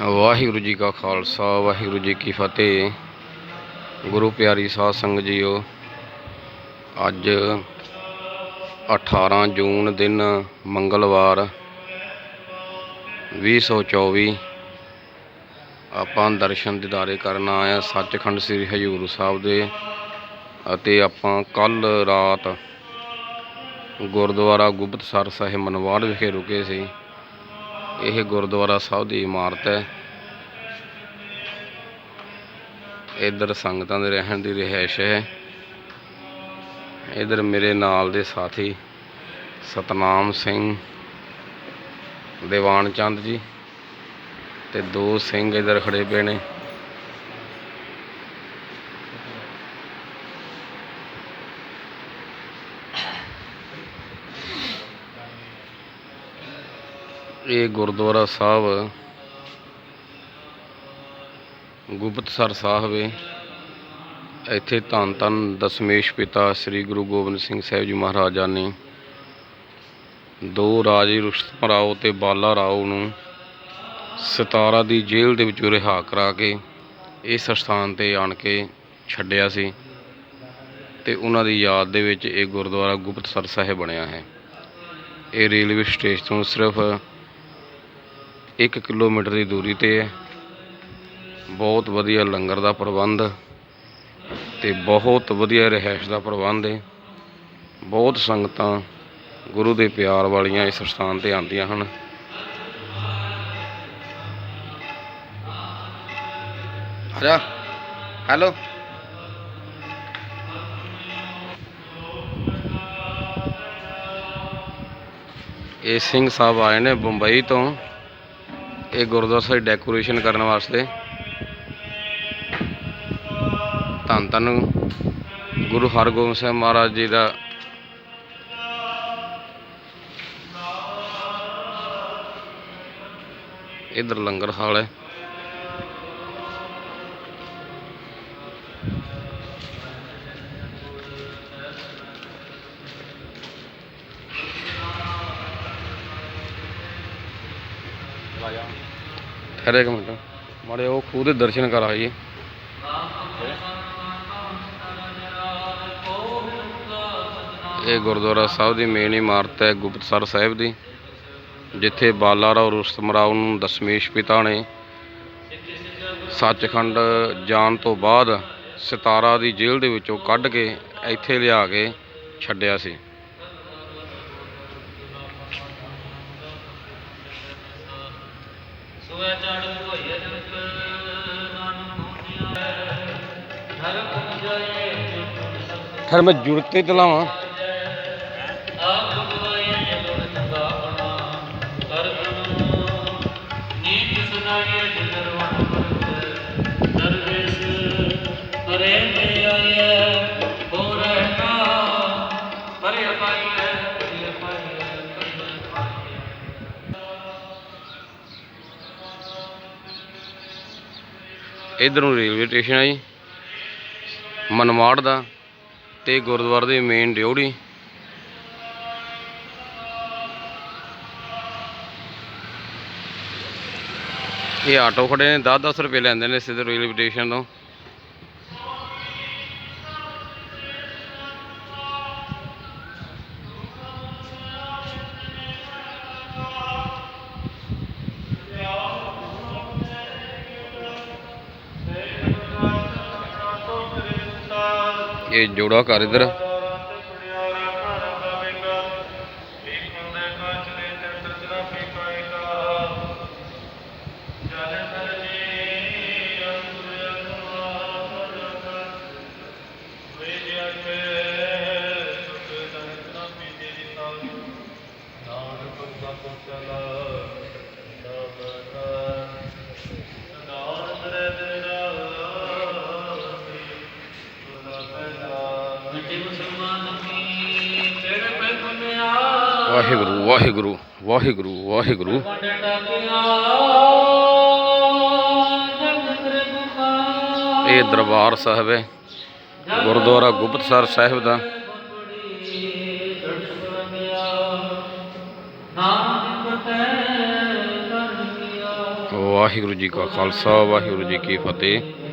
ਵਾਹਿਗੁਰੂ ਜੀ ਕਾ ਖਾਲਸਾ, ਵਾਹਿਗੁਰੂ ਜੀ ਕੀ ਫਤਿਹ। ਗੁਰੂ ਪਿਆਰੀ ਸਾਧ ਸੰਗਤ ਜੀਓ, ਅੱਜ 18 ਜੂਨ ਦਿਨ ਮੰਗਲਵਾਰ 2024 ਆਪਾਂ ਦਰਸ਼ਨ ਦਿਦਾਰੇ ਕਰਨ ਆਇਆ ਸੱਚਖੰਡ ਸ੍ਰੀ ਹਜੂਰ ਸਾਹਿਬ ਦੇ ਅਤੇ ਆਪਾਂ ਕੱਲ ਰਾਤ ਗੁਰਦੁਆਰਾ ਗੁਪਤਸਰ ਸਾਹਿਬ ਮਨਵਾੜ ਵਿਖੇ ਰੁਕੇ ਸੀ। ਇਹ ਗੁਰਦੁਆਰਾ ਸਾਹਿਬ ਦੀ ਇਮਾਰਤ ਹੈ। ਇੱਧਰ ਸੰਗਤਾਂ ਦੇ ਰਹਿਣ ਦੀ ਰਿਹਾਇਸ਼ ਹੈ। ਇੱਧਰ ਮੇਰੇ ਨਾਲ ਦੇ ਸਾਥੀ ਸਤਨਾਮ ਸਿੰਘ, ਦੀਵਾਨ ਚੰਦ ਜੀ ਤੇ ਦੋ ਸਿੰਘ ਇੱਧਰ ਖੜੇ ਪਏ ਨੇ। ਇਹ ਗੁਰਦੁਆਰਾ ਸਾਹਿਬ ਗੁਪਤਸਰ ਸਾਹਿਬ ਹੈ ਇੱਥੇ ਧੰਨ ਧੰਨ ਦਸਮੇਸ਼ ਪਿਤਾ ਸ੍ਰੀ ਗੁਰੂ ਗੋਬਿੰਦ ਸਿੰਘ ਸਾਹਿਬ ਜੀ ਮਹਾਰਾਜਾ ਨੇ ਦੋ ਰਾਜੇ ਰੁਸਤਮ ਰਾਓ ਤੇ ਬਾਲਾ ਰਾਓ ਨੂੰ ਸਤਾਰਾ ਦੀ ਜੇਲ੍ਹ ਦੇ ਵਿੱਚੋਂ ਰਿਹਾ ਕਰਾ ਕੇ ਇਸ ਸਥਾਨ ਤੇ ਆਣ ਕੇ ਛੱਡਿਆ ਸੀ ਤੇ ਉਹਨਾਂ ਦੀ ਯਾਦ ਦੇ ਵਿੱਚ ਇਹ ਗੁਰਦੁਆਰਾ ਗੁਪਤਸਰ ਸਾਹਿਬ ਬਣਿਆ ਹੈ। ਇਹ ਰੇਲਵੇ ਸਟੇਸ਼ਨ ਤੋਂ ਸਿਰਫ 1 ਕਿਲੋਮੀਟਰ ਦੀ ਦੂਰੀ ਤੇ ਹੈ। ਬਹੁਤ ਵਧੀਆ ਲੰਗਰ ਦਾ ਪ੍ਰਬੰਧ ਤੇ ਬਹੁਤ ਵਧੀਆ ਰਹਿائش ਦਾ ਪ੍ਰਬੰਧ ਹੈ। ਬਹੁਤ ਸੰਗਤਾਂ ਗੁਰੂ ਦੇ ਪਿਆਰ ਵਾਲੀਆਂ ਇਸ ਸਥਾਨ ਤੇ ਆਉਂਦੀਆਂ ਹਨ। ਆਜਾ ਹੈਲੋ। ਇਹ ਸਿੰਘ ਸਾਹਿਬ ਆਏ ਨੇ ਬੰਬਈ ਤੋਂ। ਇਹ ਗੁਰਦੁਆਰਾ ਸਾਹਿਬ ਡੈਕੋਰੇਸ਼ਨ ਕਰਨ ਵਾਸਤੇ। ਧੰਨ ਧੰਨ ਗੁਰੂ ਹਰਗੋਬਿੰਦ ਸਾਹਿਬ ਮਹਾਰਾਜ ਜੀ ਦਾ ਇਧਰ ਲੰਗਰ ਹਾਲ ਹੈ। ਠਹਿਰੇ ਇੱਕ ਮਿੰਟ। ਮਾੜੇ ਉਹ ਖੂਹ ਦੇ ਦਰਸ਼ਨ ਕਰ ਆਈਏ। ਇਹ ਗੁਰਦੁਆਰਾ ਸਾਹਿਬ ਦੀ ਮੇਨ ਇਮਾਰਤ ਹੈ ਗੁਪਤਸਰ ਸਾਹਿਬ ਦੀ, ਜਿੱਥੇ ਬਾਲਾ ਰਾਓ ਰੁਸਤਮ ਰਾਓ ਨੂੰ ਦਸ਼ਮੇਸ਼ ਪਿਤਾ ਨੇ ਸੱਚਖੰਡ ਜਾਣ ਤੋਂ ਬਾਅਦ ਸਿਤਾਰਾ ਦੀ ਜੇਲ੍ਹ ਦੇ ਵਿੱਚੋਂ ਕੱਢ ਕੇ ਇੱਥੇ ਲਿਆ ਕੇ ਛੱਡਿਆ ਸੀ। ਸੁਆ ਚੜ ਹੋਈਏ ਜਨਕ ਨਾਨਕ ਹੋਤਿਆ ਹਰ ਪੁਜਾਏ ਫਿਰ ਮੈਂ ਜੁੜਤੇ ਤੇ ਤਲਾਵਾਂ ਇਧਰ ਨੂੰ ਰੇਲਵੇ ਸਟੇਸ਼ਨ ਹੈ ਜੀ, ਮਨਮਾੜ ਦਾ ਤੇ ਗੁਰਦੁਆਰੇ ਦੀ ਮੇਨ ਡਿਊਟੀ ਇਹ ਆਟੋ ਖੜੇ ਨੇ 10-10 ਰੁਪਏ ਲੈਂਦੇ ਨੇ ਸਿੱਧੇ ਰੇਲਵੇ ਸਟੇਸ਼ਨ ਤੋਂ। ਇਹ ਜੋੜਾ ਘਰ ਇਧਰ। ਮਿੱਟੀ ਮੁਸਲਮਾਨ ਵਾਹਿਗੁਰੂ ਵਾਹਿਗੁਰੂ ਵਾਹਿਗੁਰੂ ਵਾਹਿਗੁਰੂ। ਇਹ ਦਰਬਾਰ ਸਾਹਿਬ ਹੈ ਗੁਰਦੁਆਰਾ ਗੁਪਤਸਰ ਸਾਹਿਬ ਦਾ। ਵਾਹਿਗੁਰੂ ਜੀ ਕਾ ਖਾਲਸਾ ਵਾਹਿਗੁਰੂ ਜੀ ਕੀ ਫਤਿਹ।